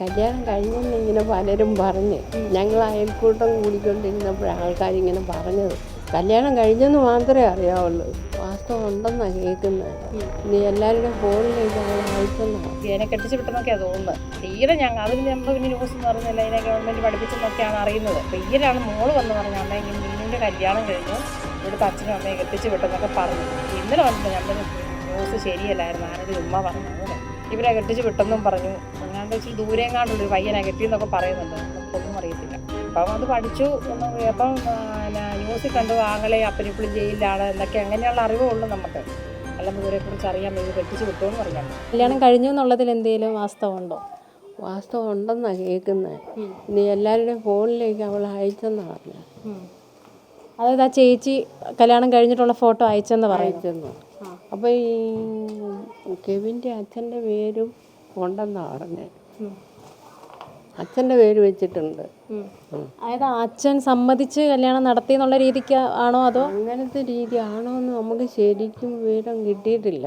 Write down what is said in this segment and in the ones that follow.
കല്യാണം കഴിഞ്ഞെന്ന് ഇങ്ങനെ പലരും പറഞ്ഞ്. ഞങ്ങൾ അയൽക്കൂട്ടം കൂടിക്കൊണ്ടിരുന്നപ്പോഴാണ് ആൾക്കാരിങ്ങനെ പറഞ്ഞത്. കല്യാണം കഴിഞ്ഞെന്ന് മാത്രമേ അറിയാവുള്ളൂ. വാസ്തവം ഉണ്ടെന്നാണ് കേൾക്കുന്നത്. ഇനി എല്ലാവരുടെയും ഫോണിലേക്ക് അവൾ അയച്ചെന്നാണ് ഇതിനെ കെട്ടിച്ച് വിട്ടെന്നൊക്കെയാണ് തോന്നുന്നത്. തീരെ ഞങ്ങൾ അതിന് നമ്മൾ പിന്നെ ന്യൂസ് എന്ന് പറഞ്ഞില്ല ഇതിനെ ഗവൺമെന്റ് പഠിപ്പിച്ചെന്നൊക്കെയാണ് അറിയുന്നത്. തീരാണ് മോൾ വന്ന് പറഞ്ഞ അമ്മ മീനിന്റെ കല്യാണം കഴിഞ്ഞു. ഇവിടുത്തെ അച്ഛനും അമ്മയെ കെട്ടിച്ച് വിട്ടെന്നൊക്കെ പറഞ്ഞു. ഇന്നലെ വന്നിട്ട് ഞങ്ങൾ ന്യൂസ് ശരിയല്ലായിരുന്നു. ആരുടെ ഉമ്മ പറഞ്ഞു ഇവരെ കെട്ടിച്ച് വിട്ടെന്നും പറഞ്ഞു. അങ്ങാണ്ട് വെച്ച് ദൂരെങ്ങാണ്ടുള്ളൊരു പയ്യനെ കിട്ടിയെന്നൊക്കെ പറയുന്നുണ്ട്. നമുക്കൊന്നും അറിയത്തില്ല. അപ്പം അത് പഠിച്ചു ഒന്ന് അപ്പം പിന്നെ ന്യൂസിൽ കണ്ടു ആങ്ങളെ അപ്പനിപ്പിളും ജയിലിലാണ് എന്നൊക്കെ അങ്ങനെയുള്ള അറിവേ ഉള്ളൂ നമുക്ക് അല്ലെങ്കിൽ ഇവരെക്കുറിച്ച് അറിയാൻ വേണ്ടി കെട്ടിച്ച് കിട്ടുമെന്ന് പറയാം കല്യാണം കഴിഞ്ഞു എന്നുള്ളതിൽ എന്തെങ്കിലും വാസ്തവമുണ്ടോ? വാസ്തവം ഉണ്ടെന്നാണ് കേൾക്കുന്നത് ഇനി എല്ലാവരുടെയും ഫോണിലേക്ക് അവൾ അയച്ചെന്നാണ് പറഞ്ഞത് അതായത് ആ ചേച്ചി കല്യാണം കഴിഞ്ഞിട്ടുള്ള ഫോട്ടോ അയച്ചെന്ന് പറയുന്നു. അപ്പോൾ ഈ കെവിന്റെ അച്ഛന്റെ പേരും ഉണ്ടെന്നാണ് പറഞ്ഞത് അച്ഛന്റെ പേര് വെച്ചിട്ടുണ്ട്. അതായത് അച്ഛൻ സമ്മതിച്ച് കല്യാണം നടത്തി എന്നുള്ള രീതിക്ക് ആണോ അതോ? അങ്ങനത്തെ രീതി ആണോ എന്ന് നമുക്ക് ശരിക്കും വിവരം കിട്ടിയിട്ടില്ല.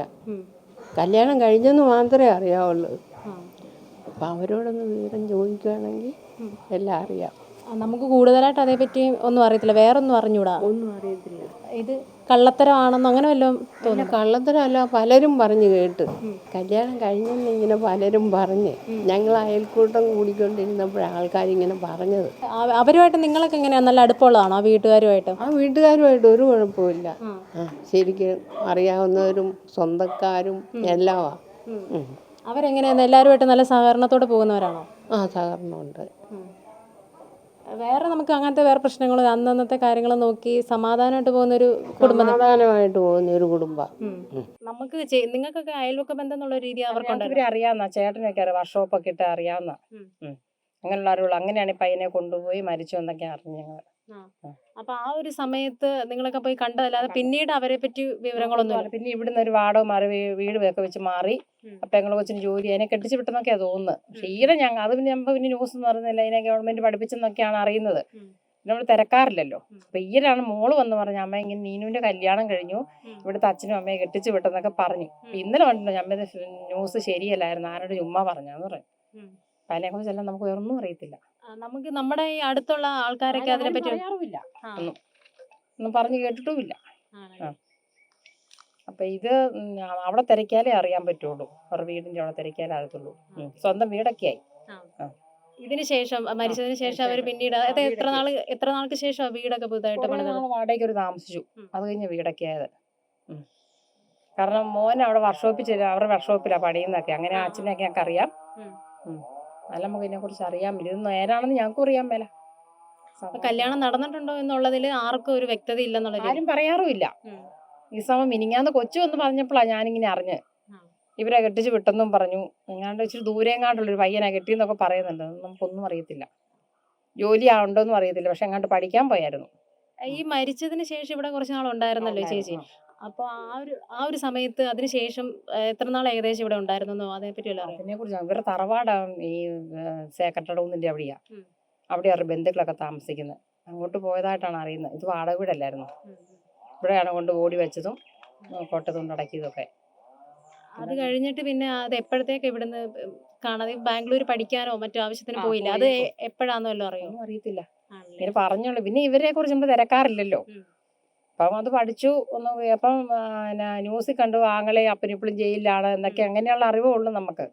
കല്യാണം കഴിഞ്ഞെന്ന് മാത്രമേ അറിയാവുള്ളൂ. അപ്പം അവരോടൊന്ന് വിവരം ചോദിക്കുകയാണെങ്കിൽ എല്ലാം അറിയാം. നമുക്ക് കൂടുതലായിട്ട് അതേപ്പറ്റി ഒന്നും അറിയത്തില്ല. വേറൊന്നും അറിഞ്ഞൂടാ? ഒന്നും അറിയത്തില്ല. ഇത് കള്ളത്തരമാണെന്നോ അങ്ങനെ വല്ലതും തോന്നുന്നു. കള്ളത്തരമല്ല പലരും പറഞ്ഞു കേട്ട്. കല്യാണം കഴിഞ്ഞെന്ന് ഇങ്ങനെ പലരും പറഞ്ഞ്. ഞങ്ങൾ അയൽക്കൂട്ടം കൂടിക്കൊണ്ടിരുന്നപ്പോഴാണ് ആൾക്കാർ ഇങ്ങനെ പറഞ്ഞത്. അവ- അവരുമായിട്ട് നിങ്ങളൊക്കെ എങ്ങനെയാണ് നല്ല അടുപ്പമുള്ളതാണോ ആ വീട്ടുകാരുമായിട്ട്? ആ വീട്ടുകാരുമായിട്ട് ഒരു കുഴപ്പമില്ല ശരിക്കും അറിയാവുന്നവരും സ്വന്തക്കാരും എല്ലാമാ ഉം. അവരെങ്ങനെയാണ് എല്ലാവരുമായിട്ട് നല്ല സഹകരണത്തോടെ പോകുന്നവരാണോ? ആ സഹകരണമുണ്ട്. വേറെ നമുക്ക് അങ്ങനത്തെ വേറെ പ്രശ്നങ്ങൾ അന്നന്നത്തെ കാര്യങ്ങൾ നോക്കി സമാധാനമായിട്ട് പോകുന്ന ഒരു കുടുംബം സമാധാനമായിട്ട് പോകുന്ന ഒരു കുടുംബം നമുക്ക് നിങ്ങൾക്കൊക്കെ അയൽവക്ക ബന്ധം എന്നുള്ള രീതി അവർക്ക് അറിയാവുന്ന ചേട്ടനൊക്കെ അറിയാം വർക്ക്ഷോപ്പ് ഒക്കെ ഇട്ട് അറിയാവുന്ന. അങ്ങനെയുള്ള അറിവുള്ള അങ്ങനെയാണ് ഈ പയ്യനെ കൊണ്ടുപോയി മരിച്ചു എന്നൊക്കെ അറിഞ്ഞു ഞങ്ങൾ അപ്പൊ ആ ഒരു സമയത്ത് നിങ്ങളൊക്കെ പോയി കണ്ടതല്ലാതെ പിന്നീട് അവരെ പറ്റി വിവരങ്ങളൊന്നും ഇല്ല. പിന്നെ ഇവിടുന്ന് ഒരു വാടോ മാറി വീട് ഒക്കെ വെച്ച് മാറി. അപ്പൊ ഞങ്ങൾ കൊച്ചിന് ജോലി അതിനെ കെട്ടിച്ചു വിട്ടെന്നൊക്കെയാ തോന്നുന്നത്. ക്ഷീരം ഞങ്ങൾ അത് പിന്നെ ഞമ്മ പിന്നെ ന്യൂസ് എന്ന് പറയുന്നില്ല. ഇതിനെ ഗവൺമെന്റ് പഠിപ്പിച്ചെന്നൊക്കെയാണ് അറിയുന്നത്. നമ്മൾ തിരക്കാറില്ലല്ലോ. അപ്പൊ ഈയരാണ് മോൾ വന്ന് പറഞ്ഞു അമ്മ ഇങ്ങനെ നീനുവിന്റെ കല്യാണം കഴിഞ്ഞു. ഇവിടുത്തെ അച്ഛനും അമ്മയെ കെട്ടിച്ചു വിട്ടെന്നൊക്കെ പറഞ്ഞു. ഇന്നലെ വന്നിട്ട് ഞമ്മ ന്യൂസ് ശരിയല്ലായിരുന്നു. ആരോട് ചുമ്മാ പറഞ്ഞാന്ന് പറഞ്ഞു. അതിനെ കുറിച്ചെല്ലാം നമുക്ക് വേറൊന്നും അറിയത്തില്ല. നമുക്ക് നമ്മുടെ ഈ അടുത്തുള്ള ആൾക്കാരൊക്കെ അതിനെ പറ്റി ഒന്നും ഒന്നും പറഞ്ഞു കേട്ടിട്ടുമില്ല? അപ്പൊ ഇത് അവിടെ തിരക്കിയാലേ അറിയാൻ പറ്റുള്ളൂ. അവരുടെ വീടിന്റെ അവിടെ തിരക്കിയാലേ അറിയത്തുള്ളൂ. സ്വന്തം വീടൊക്കെ ആയി ഇതിന് ശേഷം മരിച്ചതിന് ശേഷം അവർ പിന്നീട് അത് എത്ര നാൾ എത്ര നാൾക്ക് ശേഷം വീടൊക്കെ പുതുതായിട്ട് വാടകയ്ക്ക് ഒരു താമസിച്ചു. അത് കഴിഞ്ഞ വീടൊക്കെ ആയത് കാരണം മോൻ അവിടെ വർക്ക്ഷോപ്പിൽ അവരുടെ വർക്ക്ഷോപ്പിലാണ് പണിയുന്നൊക്കെ അങ്ങനെ. അച്ഛനെയൊക്കെ ഞങ്ങൾക്ക് അറിയാം അല്ല നമുക്ക് ഇതിനെ കുറിച്ച് അറിയാൻ പറ്റും. ഇത് നേരാണെന്ന് ഞങ്ങൾക്കും അറിയാൻ മേല. കല്യാണം നടന്നിട്ടുണ്ടോ എന്നുള്ളതിൽ ആർക്കും ഒരു വ്യക്തത ഇല്ലെന്നുള്ള ആരും പറയാറുമില്ല. ഈ സമയം മിനിങ്ങാന്ന് കൊച്ചു എന്ന് പറഞ്ഞപ്പോഴാണ് ഞാനിങ്ങനെ അറിഞ്ഞ്. ഇവരെ കെട്ടിച്ച് വിട്ടെന്നും പറഞ്ഞു. എങ്ങാണ്ട് ഇച്ചിരി ദൂരെങ്ങാണ്ടുള്ളൊരു പയ്യനാ കെട്ടിയെന്നൊക്കെ പറയുന്നുണ്ട്. നമുക്കൊന്നും അറിയത്തില്ല. ജോലി ഉണ്ടോന്നും അറിയത്തില്ല. പക്ഷെ എങ്ങാണ്ട് പഠിക്കാൻ പോയായിരുന്നു. ഈ മരിച്ചതിന് ശേഷം ഇവിടെ കുറച്ച് നാൾ ഉണ്ടായിരുന്നല്ലോ ചേച്ചി? അപ്പോൾ ആ ഒരു ആ ഒരു സമയത്ത് അതിനുശേഷം എത്ര നാൾ ഏകദേശം ഇവിടെ ഉണ്ടായിരുന്നോ അതേപ്പറ്റി അതിനെ കുറിച്ച് ഇവരുടെ തറവാടാ ഈ സേക്കട്ടടവുന്നിന്റെ അവിടെയാ. അവിടെയാണ് ബന്ധുക്കളൊക്കെ താമസിക്കുന്നത്. അങ്ങോട്ട് പോയതായിട്ടാണ് അറിയുന്നത്. ഇത് വാടക വീടല്ലായിരുന്നു? ഇവിടെയാണ് കൊണ്ട് ഓടി വെച്ചതും കൊട്ടത് കൊണ്ട് അടക്കിയതൊക്കെ. അത് കഴിഞ്ഞിട്ട് പിന്നെ അത് എപ്പോഴത്തേക്ക് ഇവിടുന്ന് കാണാതെ ബാംഗ്ലൂർ പഠിക്കാനോ മറ്റോ ആവശ്യത്തിന് പോയില്ല? അത് പോയി. എപ്പോഴാന്ന് അറിയോ? അറിയത്തില്ല. പിന്നെ ഇങ്ങനെ പറഞ്ഞോളൂ. പിന്നെ ഇവരെ കുറിച്ച് നമ്മൾ തിരക്കാറില്ലല്ലോ. അപ്പം അത് പഠിച്ചു ഒന്ന് അപ്പം പിന്നെ ന്യൂസിൽ കണ്ടു ആങ്ങളെ അപ്പനിപ്പിളും ജയിലിലാണ് എന്നൊക്കെ. അങ്ങനെയുള്ള അറിവേ ഉള്ളൂ നമുക്ക്.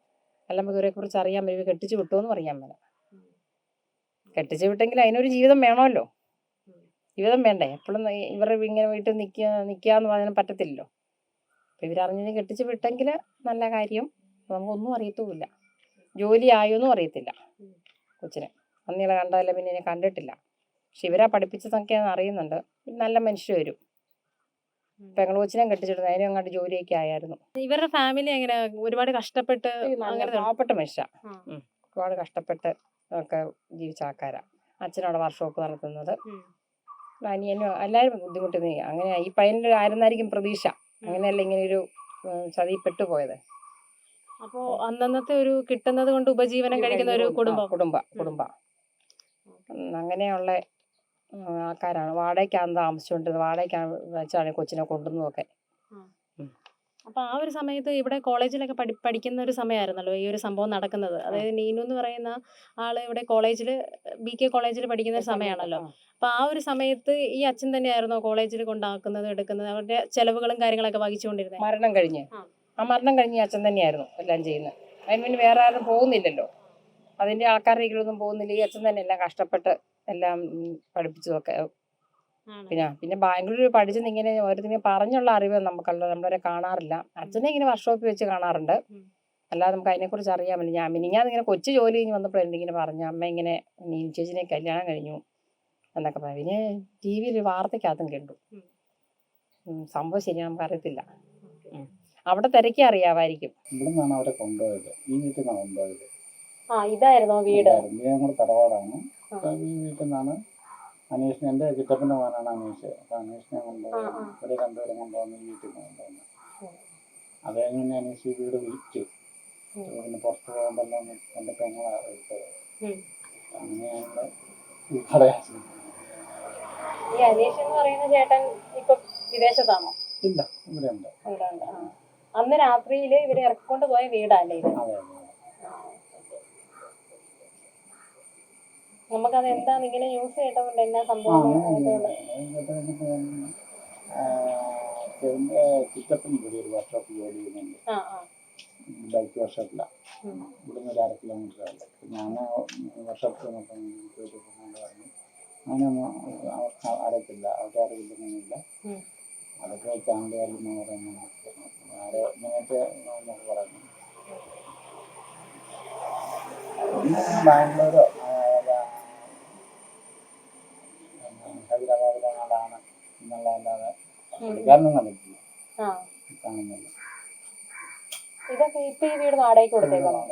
അല്ല നമുക്ക് ഇവരെ കുറിച്ച് അറിയാൻ പറ്റും. കെട്ടിച്ചു വിട്ടു എന്ന് പറയാൻ മേല കെട്ടിച്ചു വിട്ടെങ്കിൽ അതിനൊരു ജീവിതം വേണമല്ലോ. ജീവിതം വേണ്ടേ? എപ്പോഴും ഇവർ ഇങ്ങനെ വീട്ടിൽ നിൽക്കുക നിൽക്കാന്ന് പറയാൻ പറ്റത്തില്ലല്ലോ. അപ്പം ഇവരറിഞ്ഞതിന് കെട്ടിച്ചു വിട്ടെങ്കിൽ നല്ല കാര്യം. നമുക്കൊന്നും അറിയത്തുമില്ല. ജോലി ആയോ എന്നും അറിയത്തില്ല. കൊച്ചിനെ. അന്നീളെ കണ്ടതല്ല പിന്നെ ഞാൻ കണ്ടിട്ടില്ല. പക്ഷെ ഇവരാ പഠിപ്പിച്ചതൊക്കെ അറിയുന്നുണ്ട്. നല്ല മനുഷ്യ വരും. പെങ്ങൾ കൊച്ചിനെ കെട്ടിച്ചിടുന്നു. അതിനും അങ്ങോട്ട് ജോലിയൊക്കെ ആയിരുന്നു ഇവരുടെ ഫാമിലി എങ്ങനെ ഒരുപാട് കഷ്ടപ്പെട്ട് പാവപ്പെട്ട മനുഷ്യ. ഒരുപാട് കഷ്ടപ്പെട്ട് ഒക്കെ ജീവിച്ച ആൾക്കാരാ. അച്ഛനവിടെ വർക്ക്ഷോപ്പ് നടത്തുന്നത്. അനിയനും എല്ലാവരും ബുദ്ധിമുട്ടുന്ന അങ്ങനെ ഈ പയ്യന്റെ ആയിരുന്നായിരിക്കും പ്രതീക്ഷ. അങ്ങനെയല്ല ഇങ്ങനെ ഒരു ചതി പെട്ടുപോയത്. അപ്പോ അന്നന്നത്തെ ഒരു കിട്ടുന്നത് കൊണ്ട് ഉപജീവനം കഴിക്കുന്ന ഒരു കുടുംബം. കുടുംബ കുടുംബ. അങ്ങനെയുള്ള ആൾക്കാരാണ്. വാടകയ്ക്കാണ് താമസിച്ചുകൊണ്ടിരുന്നത് വാടകയ്ക്കാണ് വെച്ചാണ് കൊച്ചിനെ കൊണ്ടുവന്നതൊക്കെ. അപ്പോൾ അപ്പൊ ആ ഒരു സമയത്ത് ഇവിടെ കോളേജിലൊക്കെ പഠി പഠിക്കുന്ന ഒരു സമയമായിരുന്നല്ലോ ഈ ഒരു സംഭവം നടക്കുന്നത്. അതായത് നീനു എന്ന് പറയുന്ന ആൾ ഇവിടെ കോളേജിൽ ബി കെ കോളേജിൽ പഠിക്കുന്ന ഒരു സമയമാണല്ലോ അപ്പൊ ആ ഒരു സമയത്ത് ഈ അച്ഛൻ തന്നെയായിരുന്നോ കോളേജിൽ കൊണ്ടാക്കുന്നത് എടുക്കുന്നത്? അവരുടെ ചെലവുകളും കാര്യങ്ങളൊക്കെ വഹിച്ചുകൊണ്ടിരുന്നത് മരണം കഴിഞ്ഞ്. ആ. മരണം കഴിഞ്ഞ് അച്ഛൻ തന്നെയായിരുന്നു എല്ലാം ചെയ്യുന്നത്. അതിന് പിന്നെ വേറെ ആരും പോകുന്നില്ലല്ലോ. അതിന്റെ ആൾക്കാരുടെ ഒന്നും പോകുന്നില്ല. ഈ അച്ഛൻ തന്നെ എല്ലാം കഷ്ടപ്പെട്ട് എല്ലാം പഠിപ്പിച്ചതൊക്കെ. പിന്നെ പിന്നെ ബാംഗ്ലൂർ പഠിച്ചെന്ന് ഇങ്ങനെ ഓരോരുത്തരും പറഞ്ഞുള്ള അറിവ് നമുക്കല്ല നമ്മളവരെ കാണാറില്ല. അച്ഛനെ ഇങ്ങനെ വർക്ക്ഷോപ്പിൽ വെച്ച് കാണാറുണ്ട്. അല്ലാതെ നമുക്ക് അതിനെക്കുറിച്ച് അറിയാൻ പറ്റില്ല. ഞാൻ മിനിങ്ങാന്ന് ഇങ്ങനെ കൊച്ചു ജോലി കഴിഞ്ഞ് വന്നപ്പോൾ ഇങ്ങനെ പറഞ്ഞു അമ്മ ഇങ്ങനെ നീ ചേച്ചിനെ കല്യാണം കഴിഞ്ഞു എന്നൊക്കെ പറഞ്ഞു. പിന്നെ ടി വിയിൽ വാർത്തയ്ക്കകത്തും കണ്ടു സംഭവം ശരിയാ നമുക്ക് അറിയത്തില്ല. അവിടെ തിരക്കി അറിയാമായിരിക്കും. ഇവിടെ നിന്നാണ് അവരെ കൊണ്ടുപോയത്. ഈ വീട്ടിൽ നിന്നാണ് കൊണ്ടുപോയത്. ആ ഇതായിരുന്നോ വീട്. ഞങ്ങളുടെ തറവാടാണ്. ഈ വീട്ടിൽ നിന്നാണ് അനീഷിനെ എന്റെ ചിറ്റപ്പന്റെ മോനാണ് അനീഷ്. അപ്പൊ അനീഷിനെ കൊണ്ടുപോയി. ഇവിടെ രണ്ടുപേരും കൊണ്ടുവന്ന് വീട്ടിൽ നിന്ന് കൊണ്ടുവന്നു. അത് പിന്നെ അനീഷ് വീട് വിളിച്ചു. പിന്നെ പുറത്ത് പോകുമ്പോൾ എന്റെ പെങ്ങളാണ് എടുത്തത് അങ്ങനെയാണ് ഈ പറയാൻ ഈ അനീഷ് എന്ന് പറയുന്ന ചേട്ടൻ ഇപ്പൊ വിദേശത്താണോ? ഇല്ല ഇവിടെ ഉണ്ട്. അന്ന് രാത്രിയിൽ ഇവരെ ഇറക്കിക്കൊണ്ട് പോയ വീടല്ലേ ഇത് അതെ അതെ നമുക്കത് എന്താണ് ഇങ്ങനെ യൂസ് കേട്ടതുകൊണ്ട് എന്നാ സംഭവം അങ്ങനെ അതുകൊണ്ട് എന്റെ ചിറ്റപ്പൻ ഇവിടെ ഒരു വർക്ക്ഷോപ്പ് ജോലി ചെയ്യുന്നുണ്ട്. ആ ആ. ബൈക്ക് വർക്ക്ഷോപ്പിലാണ്. ഇവിടുന്ന് ഒരു അര കിലോമീറ്റർ ഞാൻ നോക്കാൻ പറഞ്ഞു അങ്ങനെ അവർക്ക് അറിയത്തില്ല അവർക്ക് അറിയില്ലെന്നില്ല അതൊക്കെ ചാണ്ടുകാരിൽ എന്ന് പറയുന്നത് ആരോ ഇങ്ങനത്തെ നമുക്ക് പറയുന്നു പിന്നെ ബാംഗ്ലൂരോ? ഇതൊക്കെ ഇപ്പൊ ഈ വീട് വാടകയ്ക്ക് കൊടുത്തേക്കണം